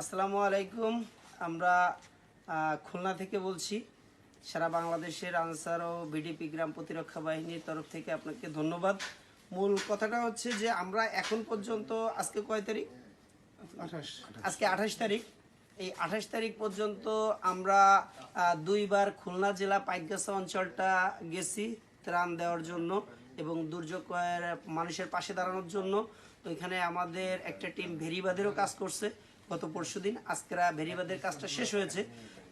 আসসালামু আলাইকুম। আমরা খুলনা থেকে বলছি। সারা বাংলাদেশের আনসার ও বিডিপি গ্রাম প্রতিরক্ষা বাহিনীর তরফ থেকে আপনাকে ধন্যবাদ। মূল কথাটা হচ্ছে যে আমরা এখন পর্যন্ত আজকে কয় তারিখ? আজকে আঠাশ তারিখ। এই আঠাশ তারিখ পর্যন্ত আমরা দুইবার খুলনা জেলা পাইকগাছা অঞ্চলটা গেছি ত্রাণ দেওয়ার জন্য এবং দুর্যোগের মানুষের পাশে দাঁড়ানোর জন্য। ওইখানে আমাদের একটা টিম ভেরিবাদেরও কাজ করছে। গত পরশু দিন আজকেরা ভেরিবাদের কাজটা শেষ হয়েছে।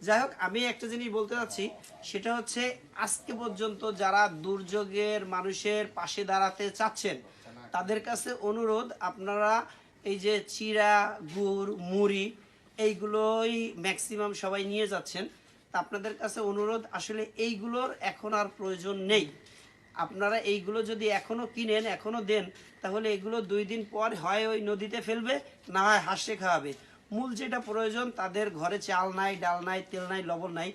যাই হোক, আমি একটা জিনিস বলতে চাচ্ছি, সেটা হচ্ছে আজকে পর্যন্ত যারা দুর্যোগের মানুষের পাশে দাঁড়াতে চাচ্ছেন, তাদের কাছে অনুরোধ, আপনারা এই যে চিরা গুড়, মুড়ি, এইগুলোই ম্যাক্সিমাম সবাই নিয়ে যাচ্ছেন। তা আপনাদের কাছে অনুরোধ, আসলে এইগুলোর এখন আর প্রয়োজন নেই। আপনারা এইগুলো যদি এখনও কিনেন, এখনও দেন, তাহলে এগুলো দুই দিন পর হয় ওই নদীতে ফেলবে, না হয় হাসে খাওয়াবে। মূল যেটা প্রয়োজন, তাদের ঘরে চাল নাই, ডাল নাই, তেল নাই, লবণ নাই।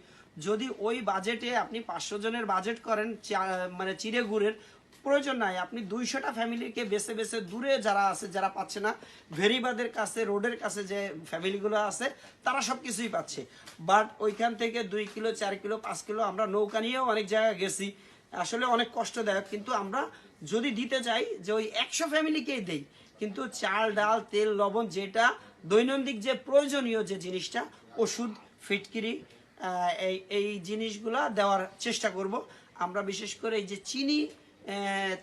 যদি ওই বাজেটে আপনি পাঁচশো জনের বাজেট করেন মানে চিড়ে গুড়ের, প্রয়োজন নাই। আপনি দুইশোটা ফ্যামিলিকে বেছে বেছে দূরে যারা আছে, যারা পাচ্ছে না, ভেরিবাদের কাছে, রোডের কাছে যে ফ্যামিলিগুলো আছে, তারা সব কিছুই পাচ্ছে। বাট ওইখান থেকে দুই কিলো, চার কিলো, পাঁচ কিলো আমরা নৌকা নিয়েও অনেক জায়গায় গেছি। আসলে অনেক কষ্টদায়ক, কিন্তু আমরা যদি দিতে চাই যে ওই একশো ফ্যামিলিকেই দেই, কিন্তু চাল, ডাল, তেল, লবণ যেটা দৈনন্দিন যে প্রয়োজনীয় যে জিনিসটা, ওষুধ, ফিটকিরি এই এই জিনিসগুলা দেওয়ার চেষ্টা করব। আমরা বিশেষ করে এই যে চিনি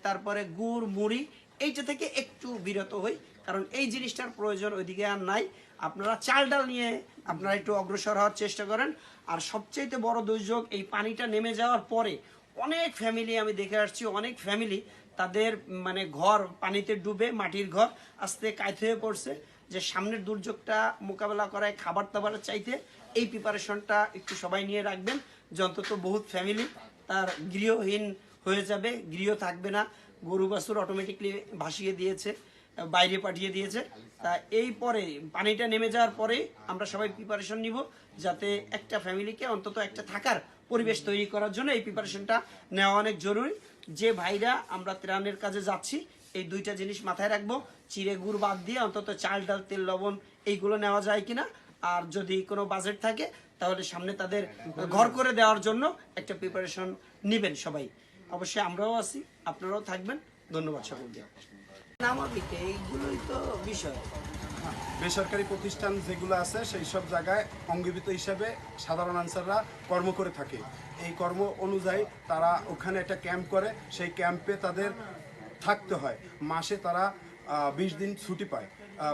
তারপরে গুড়, মুড়ি, এইটা থেকে একটু বিরত হই, কারণ এই জিনিসটার প্রয়োজন ওইদিকে আর নাই। আপনারা চাল, ডাল নিয়ে আপনারা একটু অগ্রসর হওয়ার চেষ্টা করেন। আর সবচাইতে বড় দুর্যোগ এই পানিটা নেমে যাওয়ার পরে অনেক ফ্যামিলি আমি দেখে আসছি, অনেক ফ্যামিলি তাদের মানে ঘর পানিতে ডুবে মাটির ঘর আস্তে কায়ত হয়ে পড়ছে যে সামনের দুর্যোগটা মোকাবেলা করায়, খাবার দাবারের চাইতে এই প্রিপারেশনটা একটু সবাই নিয়ে রাখবেন। যে অন্তত বহুত ফ্যামিলি তার গৃহহীন হয়ে যাবে, গৃহ থাকবে না। গরু বাছুর অটোমেটিকলি ভাসিয়ে দিয়েছে। বাইরে পাঠিয়ে দিয়েছে। তা এই পরে পানিটা নেমে যাওয়ার পরে আমরা সবাই প্রিপারেশন নিব যাতে একটা ফ্যামিলিকে অন্তত একটা থাকার পরিবেশ তৈরি করার জন্য এই প্রিপারেশনটা নেওয়া অনেক জরুরি। যে ভাইরা আমরা ত্রাণের কাজে যাচ্ছি, এই দুইটা জিনিস মাথায় রাখব। চিড়ে গুড় বাদ দিয়ে অন্তত চাল, ডাল, তেল, লবণ এইগুলো নেওয়া যায় কিনা। আর যদি কোনো বাজেট থাকে, তাহলে সামনে তাদের ঘর করে দেওয়ার জন্য একটা প্রিপারেশন নেবেন সবাই। অবশ্যই আমরাও আছি, আপনারাও থাকবেন। ধন্যবাদ সকলকে। বেসরকারি প্রতিষ্ঠান যেগুলো আছে, সেই সব জায়গায় অঙ্গীভূত হিসাবে সাধারণ আনসাররা কর্ম করে থাকে। এই কর্ম অনুযায়ী তারা ওখানে একটা ক্যাম্প করে, সেই ক্যাম্পে তাদের থাকতে হয়। মাসে তারা বিশ দিন ছুটি পায়।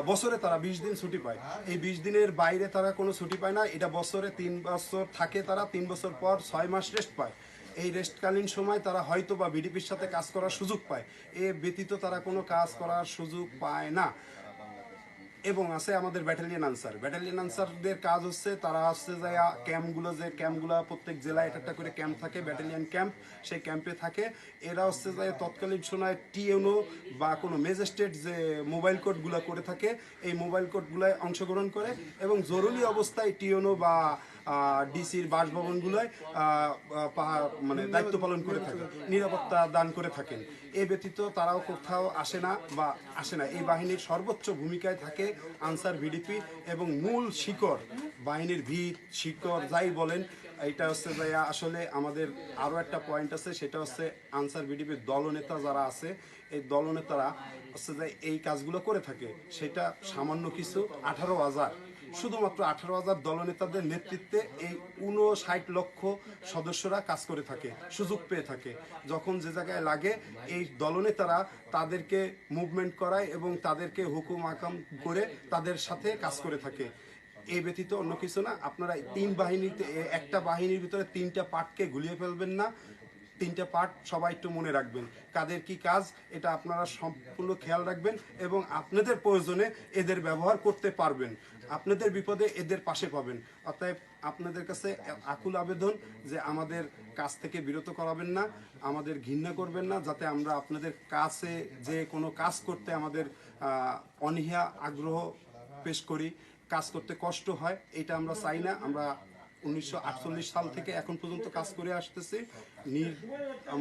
বছরে তারা বিশ দিন ছুটি পায়। এই বিশ দিনের বাইরে তারা কোনো ছুটি পায় না। এটা বছরে তিন বছর থাকে তারা, তিন বছর পর ছয় মাস রেস্ট পায়। এই রেস্টকালীন সময় তারা হয়তো বা বিডিপির সাথে কাজ করার সুযোগ পায়। এ ব্যতীত তারা কোনো কাজ করার সুযোগ পায় না। এবং আছে আমাদের ব্যাটালিয়ান আনসার ব্যাটালিয়ান আনসারদের কাজ হচ্ছে তারা হচ্ছে যে ক্যাম্পগুলো যে ক্যাম্পগুলো প্রত্যেক জেলায় একটা একটা করে ক্যাম্প থাকে ব্যাটালিয়ান ক্যাম্প, সেই ক্যাম্পে থাকে। এরা হচ্ছে যে তৎকালীন সময় টিএনও বা কোনো ম্যাজিস্ট্রেট যে মোবাইল কোডগুলো করে থাকে, এই মোবাইল কোডগুলোয় অংশগ্রহণ করে এবং জরুরি অবস্থায় টিএনও বা ডিসির বাসভবনগুলোয় মানে দায়িত্ব পালন করে থাকে নিরাপত্তা দান করে থাকেন। এ ব্যতীত তারাও কোথাও আসে না বা আসে না। এই বাহিনীর সর্বোচ্চ ভূমিকায় থাকে আনসার ভিডিপি এবং মূল শিকড়, বাহিনীর ভিত, শিকড়, যাই বলেন। এটা হচ্ছে যে আসলে আমাদের আরও একটা পয়েন্ট আছে, সেটা হচ্ছে আনসার ভিডিপির দলনেতা যারা আছে, এই দলনেতারা হচ্ছে যে এই কাজগুলো করে থাকে। সেটা সামান্য কিছু, আঠারো হাজার শুধুমাত্র আঠারো হাজার দলনেতাদের নেতৃত্বে এই উনষাট লক্ষ সদস্যরা কাজ করে থাকে, সুযোগ পেয়ে থাকে। যখন যে জায়গায় লাগে, এই দলনেতারা তাদেরকে মুভমেন্ট করায় এবং তাদেরকে হুকুম আকাম করে তাদের সাথে কাজ করে থাকে। এই ব্যতীত অন্য কিছু না, আপনারা তিন বাহিনীতে, একটা বাহিনীর ভিতরে তিনটা পার্টকে গুলিয়ে ফেলবেন না। তিনটা পার্ট সবাই একটু মনে রাখবেন। কাদের কি কাজ, এটা আপনারা সম্পূর্ণ খেয়াল রাখবেন এবং আপনাদের প্রয়োজনে এদের ব্যবহার করতে পারবেন। আপনাদের বিপদে এদের পাশে পাবেন। অতএব আপনাদের কাছে আকুল আবেদন যে আমাদের কাজ থেকে বিরত করাবেন না, আমাদের ঘৃণা করবেন না, যাতে আমরা আপনাদের কাছে যে কোনো কাজ করতে আমাদের অনীহা, আগ্রহ পেশ করি, কাজ করতে কষ্ট হয়, এটা আমরা চাই না। আমরা উনিশশো আটচল্লিশ সাল থেকে এখন পর্যন্ত কাজ করে আসতেছি।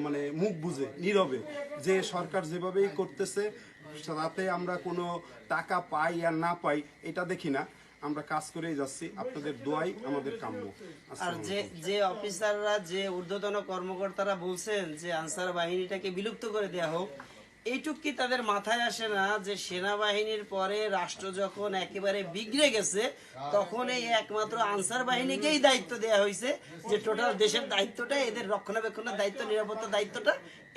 মানে মুখ বুঝে নীরবে। যে সরকার যেভাবেই করতেছে তাতে আমরা কোনো টাকা পাই আর না পাই এটা দেখি না। আমরা কাজ করেই যাচ্ছি। আপনাদের দোয়াই আমাদের কাম্য। আর যে যে অফিসাররা যে ঊর্ধ্বতন কর্মকর্তারা বলছেন যে আনসার বাহিনীটাকে বিলুপ্ত করে দেওয়া হোক এইটুক কি তাদের মাথায় আসে না যে সেনাবাহিনীর পরে রাষ্ট্র যখন একেবারে বিগড়ে গেছে, তখন এই একমাত্র আনসার বাহিনীকেই দায়িত্ব দেওয়া হয়েছে যে টোটাল দেশের দায়িত্বটা, এদের রক্ষণাবেক্ষণের দায়িত্ব নিরাপত্তার দায়িত্বটা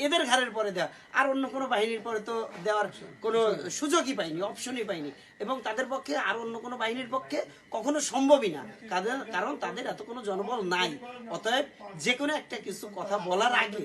এদের ঘাড়ের পরে দেওয়া আর অন্য কোনো বাহিনীর পরে তো দেওয়ার কোনো সুযোগই পাইনি অপশনই পাইনি। এবং তাদের পক্ষে আর অন্য কোনো বাহিনীর পক্ষে কখনো সম্ভবই না। কারণ কারণ তাদের এত কোনো জনবল নাই। অতএব যে কোনো একটা কিছু কথা বলার আগে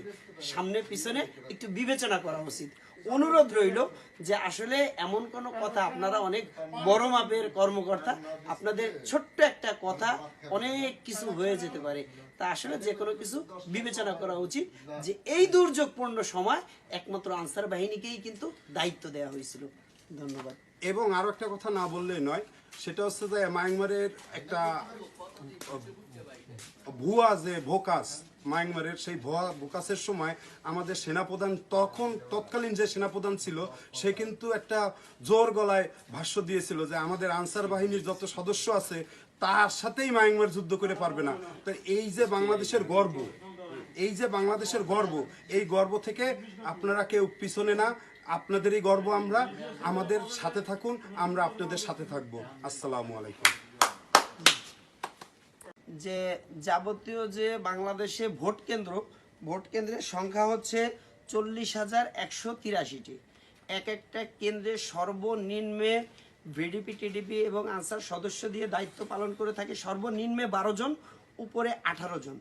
সামনে পিছনে একটু বিবেচনা করা উচিত। অনুরোধ রইল যে আসলে এমন কোনো কথা আপনারা অনেক বড় মাপের কর্মকর্তা, আপনাদের ছোট্ট একটা কথা অনেক কিছু হয়ে যেতে পারে। তা আসলে যে কোনো কিছু বিবেচনা করা উচিত যে এই দুর্যোগপূর্ণ সময় একমাত্র আনসার বাহিনীকেই কিন্তু দায়িত্ব দেওয়া হয়েছিল। ধন্যবাদ। এবং আরও একটা কথা না বললেই নয়, সেটা হচ্ছে যে মায়ানমারের একটা ভুয়া যে ভোকাস মায়ানমারের সেই ভুয়া ভোকাসের সময় আমাদের সেনাপ্রধান তখন তৎকালীন যে সেনাপ্রধান ছিল, সে কিন্তু একটা জোর গলায় ভাষ্য দিয়েছিল যে আমাদের আনসার বাহিনীর যত সদস্য আছে, তার সাথেই মায়ানমার যুদ্ধ করে পারবে না। তো এই যে বাংলাদেশের গর্ব, এই যে বাংলাদেশের গর্ব, এই গর্ব থেকে আপনারা কেউ পিছনে না, আপনাদেরই গর্ব আমরা। আমাদের সাথে থাকুন, আমরা আপনাদের সাথে থাকব। আসসালামু আলাইকুম। যে যাবতীয় যে বাংলাদেশে ভোট কেন্দ্র, ভোট কেন্দ্রের সংখ্যা হচ্ছে চল্লিশ হাজার একশো তিরাশিটি। এক একটা কেন্দ্রে সর্বনিম্নে ভিডিপি, টিডিপি এবং আনসার সদস্য দিয়ে দায়িত্ব পালন করে থাকে সর্বনিম্নে বারো জন, উপরে আঠারো জন।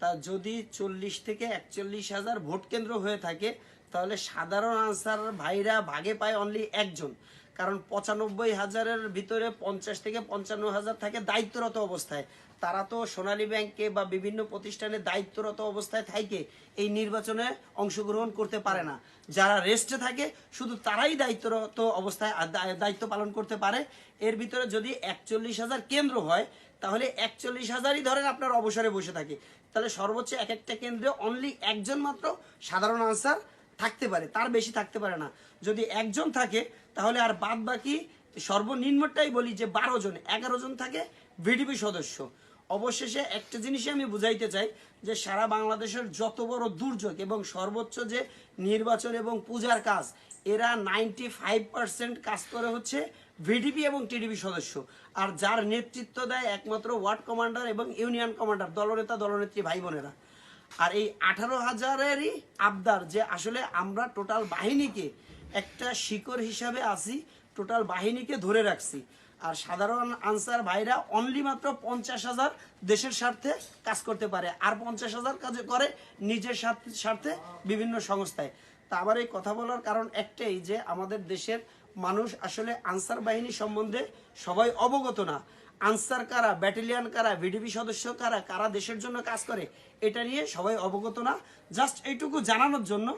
তা যদি চল্লিশ থেকে একচল্লিশ হাজার ভোট কেন্দ্র হয়ে থাকে, তাহলে সাধারণ আনসার ভাইরা ভাগে পায় অনলি একজন। কারণ পঁচানব্বই হাজারের ভিতরে পঞ্চাশ থেকে পঞ্চান্ন হাজার থাকে দায়িত্বরত অবস্থায়। তারা তো সোনালী ব্যাংকে বা বিভিন্ন প্রতিষ্ঠানে দায়িত্বরত অবস্থায় থাকে, এই নির্বাচনে অংশগ্রহণ করতে পারে না। যারা রেস্টে থাকে, শুধু তারাই দায়িত্বরত অবস্থায় দায়িত্ব পালন করতে পারে। এর ভিতরে যদি একচল্লিশ হাজার কেন্দ্র হয়, তাহলে একচল্লিশ হাজারই ধরেন আপনার অবসরে বসে থাকে। তাহলে সর্বোচ্চ এক একটা কেন্দ্রে অনলি একজন মাত্র সাধারণ আনসার থাকতে পারে, তার বেশি থাকতে পারে না। যদি একজন থাকে, তাহলে আর বাদ বাকি সর্বনিম্নটাই বলি যে বারো জন, এগারো জন থাকে ভিডিপি সদস্য। অবশেষে একটা জিনিসই আমি বুঝাইতে চাই যে সারা বাংলাদেশের যত বড় দুর্যোগ এবং সর্বোচ্চ যে নির্বাচন এবং পূজার কাজ, এরা নাইনটি ফাইভ পার্সেন্ট কাজ করে হচ্ছে ভিডিপি এবং টিডিপি সদস্য। আর যার নেতৃত্ব দেয় একমাত্র ওয়ার্ড কমান্ডার এবং ইউনিয়ন কমান্ডার, দলনেতা, দলনেত্রী ভাই বোনেরা আর এই আঠারো হাজারেরই আবদার যে আসলে আমরা টোটাল বাহিনীকে একটা শিকড় হিসাবে আছি, টোটাল বাহিনীকে ধরে রাখছি। আর সাধারণ আনসার ভাইরা অনলি মাত্র পঞ্চাশ হাজার দেশের স্বার্থে কাজ করতে পারে। আর পঞ্চাশ হাজার কাজে করে নিজের স্বার্থে বিভিন্ন সংস্থায়। তা আবার এই কথা বলার কারণ একটাই যে আমাদের দেশের মানুষ আসলে আনসার বাহিনী সম্বন্ধে সবাই অবগত না। আনসার কারা, ব্যাটালিয়ান কারা ভিডিপি সদস্য কারা কারা দেশের জন্য কাজ করে, এটা নিয়ে সবাই অবগত না। জাস্ট এইটুকু জানানোর জন্য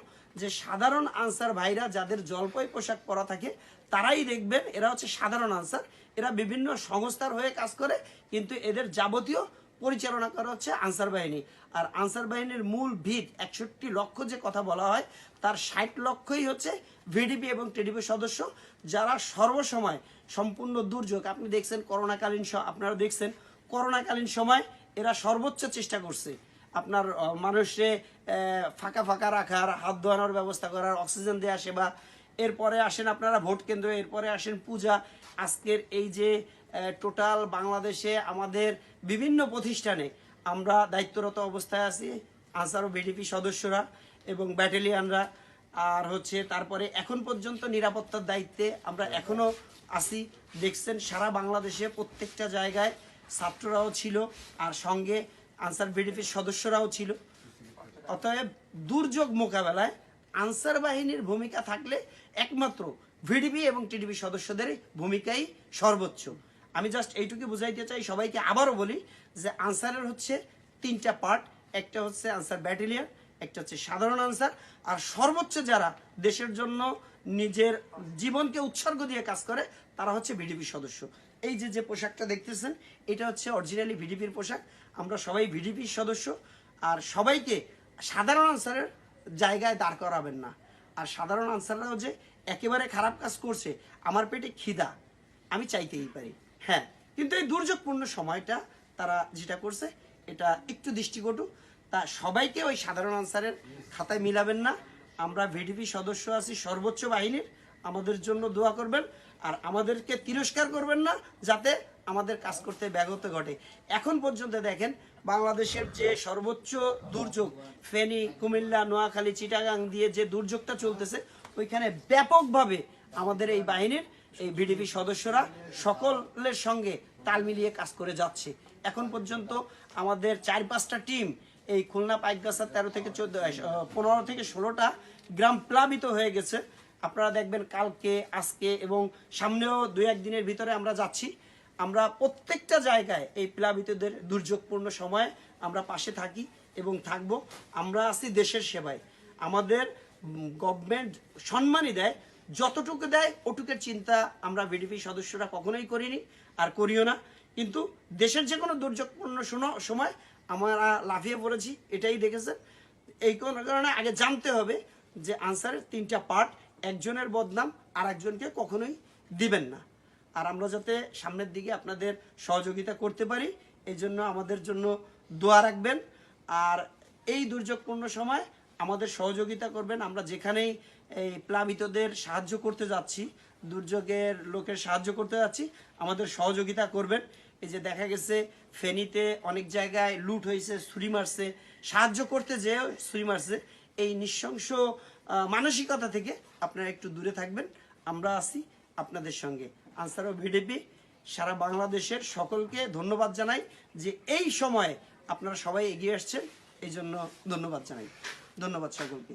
যে সাধারণ আনসার ভাইরা যাদের জলপাই পোশাক পরা থাকে, তারাই দেখবেন এরা হচ্ছে সাধারণ আনসার। এরা বিভিন্ন সংস্থার হয়ে কাজ করে, কিন্তু এদের যাবতীয় পরিচালনা করা হচ্ছে আনসার বাহিনী। আর আনসার বাহিনীর মূল ভিত একষট্টি লক্ষ যে কথা বলা হয়, তার ষাট লক্ষই হচ্ছে ভিডিপি এবং টিডিপি সদস্য, যারা সর্বসময় সম্পূর্ণ দুর্যোগ, আপনি দেখছেন করোনাকালীন আপনারা দেখছেন, করোনাকালীন সময় এরা সর্বোচ্চ চেষ্টা করছে। আপনার মানুষে ফাঁকা ফাঁকা রাখার, হাত ধোয়ানোর ব্যবস্থা করার, অক্সিজেন দেওয়া, সেবা। এরপরে আসেন আপনারা ভোট কেন্দ্র, এরপরে আসেন পূজা। আজকের এই যে টোটাল বাংলাদেশে আমাদের বিভিন্ন প্রতিষ্ঠানে আমরা দায়িত্বরত অবস্থায় আছি, আনসার ও বিডিপি সদস্যরা এবং ব্যাটালিয়ানরা, আর হচ্ছে তারপরে এখন পর্যন্ত নিরাপত্তার দায়িত্বে আমরা এখনও আছি। দেখছেন, সারা বাংলাদেশে প্রত্যেকটা জায়গায় ছাত্ররাও ছিল, আর সঙ্গে আনসার বিডিপির সদস্যরাও ছিল। অতএব দুর্যোগ মোকাবেলায় আনসার বাহিনীর ভূমিকা থাকলে একমাত্র ভিডিপি এবং টিডিপি সদস্যদের ভূমিকাই সর্বোচ্চ। আমি জাস্ট এইটুকু বুঝাইতে চাই, সবাইকে আবারও বলি যে আনসারের হচ্ছে তিনটা পার্ট একটা হচ্ছে আনসার ব্যাটেলিয়ান একটা হচ্ছে সাধারণ আনসার, আর সর্বোচ্চ যারা দেশের জন্য নিজের জীবনকে উৎসর্গ দিয়ে কাজ করে, তারা হচ্ছে ভিডিপি সদস্য। এই যে যে পোশাকটা দেখতেছেন, এটা হচ্ছে অরিজিনালি ভিডিপির পোশাক, আমরা সবাই ভিডিপির সদস্য, আর সবাইকে সাধারণ আনসারের জায়গায় দাঁড় করাবেন না। আর সাধারণ আনসাররাও যে একেবারে খারাপ কাজ করছে, আমার পেটে খিদা, আমি চাইতেই পারি। হ্যাঁ। কিন্তু এই দুর্যোগপূর্ণ সময়টা তারা যেটা করছে, এটা একটু দৃষ্টিকটু, তা সবাইকে ওই সাধারণ আনসারের খাতায় মিলাবেন না। আমরা ভিডিপি সদস্য আছি, সর্বোচ্চ বাহিনীর, আমাদের জন্য দোয়া করবেন। আর আমাদেরকে তিরস্কার করবেন না, যাতে আমাদের কাজ করতে ব্যাঘাত ঘটে। এখন পর্যন্ত দেখেন, বাংলাদেশের যে সর্বোচ্চ দুর্যোগ, ফেনী, কুমিল্লা, নোয়াখালী, চিটাগাং দিয়ে যে দুর্যোগটা চলতেছে, ওইখানে ব্যাপকভাবে আমাদের এই বাহিনীর এই ভিডিপি সদস্যরা সকলের সঙ্গে তাল মিলিয়ে কাজ করে যাচ্ছে। এখন পর্যন্ত আমাদের চার পাঁচটা টিম এই খুলনা পাইকগাছা তেরো থেকে চোদ্দ পনেরো থেকে ষোলোটা গ্রাম প্লাবিত হয়ে গেছে। আপনারা দেখবেন কালকে, আজকে এবং সামনেও দুই একদিনের ভিতরে আমরা যাচ্ছি। আমরা প্রত্যেকটা জায়গায় এই প্লাবিতদের দুর্যোগপূর্ণ সময়ে আমরা পাশে থাকি এবং থাকব। আমরা আছি দেশের সেবায়। আমাদের গভর্নমেন্ট সম্মানই দেয় যতটুকু দেয়, ওটুকের চিন্তা আমরা ভিডিপি সদস্যরা কখনোই করিনি আর করিও না। কিন্তু দেশের যে কোনো দুর্যোগপূর্ণ সময় আমরা লাফিয়ে পড়েছি, এটাই দেখেছেন। এই কোন কারণে আগে জানতে হবে যে আনসারের তিনটা পার্ট, একজনের বদনাম আর একজনকে কখনোই দিবেন না। আর আমরা যাতে সামনের দিকে আপনাদের সহযোগিতা করতে পারি, এই জন্য আমাদের জন্য দোয়া রাখবেন। আর এই দুর্যোগপূর্ণ সময় আমাদের সহযোগিতা করবেন। আমরা যেখানেই এই প্লাবিতদের সাহায্য করতে যাচ্ছি, দুর্যোগের লোকের সাহায্য করতে যাচ্ছি, আমাদের সহযোগিতা করবেন। এই যে দেখা গেছে, ফেনীতে অনেক জায়গায় লুট হয়েছে, ছুরি মারছে, সাহায্য করতে যেয়ে ছুরি মারছে। এই নৃশংস মানসিকতা থেকে আপনারা একটু দূরে থাকবেন, আমরা আছি আপনাদের সঙ্গে। আনসার ও ভিডিপি, সারা বাংলাদেশের সকলকে ধন্যবাদ জানাই যে এই সময়ে আপনারা সবাই এগিয়ে আসছেন, এই জন্য ধন্যবাদ জানাই। ধন্যবাদ সকলকে।